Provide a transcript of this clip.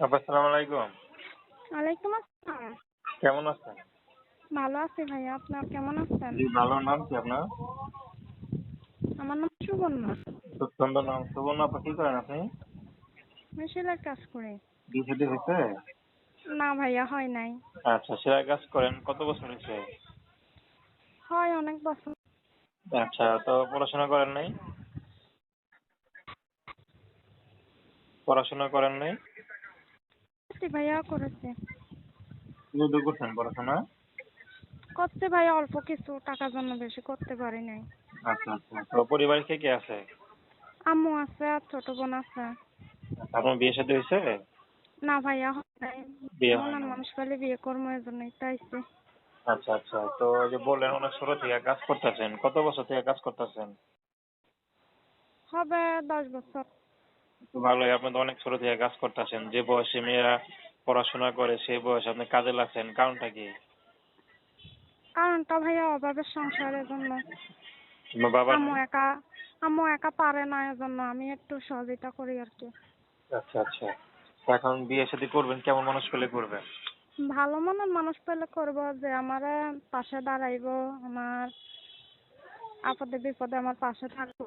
আসসালামু আলাইকুম। ওয়ালাইকুম আসসালাম। কেমন আছেন? ভালো আছি ভাইয়া আপনার কেমন আছেন? জি ভালো নাম কি আপনার? আমার নাম সুবর্ণা। সুন্দর নাম সুবর্ণ আপা কি করেন আপনি? আমি সেলাই কাজ করি। বিয়ে শাদী হয়েছে? না ভাইয়া হয় নাই। আচ্ছা সেলাই কাজ করেন কত বছর হয়েছে? হয় অনেক বছর। আচ্ছা তো পড়াশোনা করেন নাই? পড়াশোনা করেন নাই? করছি ভাইয়া করেছে। কি দূর করছেন পড়াশোনা করতে ভাইয়া অল্প কিছু টাকার জন্য বেশি করতে পারি নাই। আচ্ছা আচ্ছা। তো পরিবারে কে কে আছে? আম্মু আছে আর ছোট বোন আছে। আপনার বিয়ে শাদী হয়েছে? না ভাইয়া হয় বিয়ে হয় মানুষ পেলে বিয়ে করব এই জন্যই তাইছি আচ্ছা আচ্ছা। তো এই যে বললেন অনেক ছোট থেকে কাজ করতেছেন। কত বছর থেকে কাজ করতেছেন? হবে দশ বছর। তো ভালোই আপনি তো অনেক ছোট থেকে কাজ করতেছেন যে বয়সে মেয়েরা পড়াশোনা করে সেই বয়সে আপনি কাজে লাগছেন কারণটা কি? কারণটা ভাইয়া অভাবের সংসারের জন্য তোমার বাবা? আম্মু একা আম্মু একা পারে না এজন্য আমি একটু সহযোগিতা করি আর কি। আচ্ছা আচ্ছা। এখন বিয়ে শাদী করবেন কেমন মানুষ পেলে করবেন? ভালো মনের মানুষ পেলে করব যে আমার পাশে দাঁড়াইবো আমার আপদে বিপদে আমার পাশে থাকব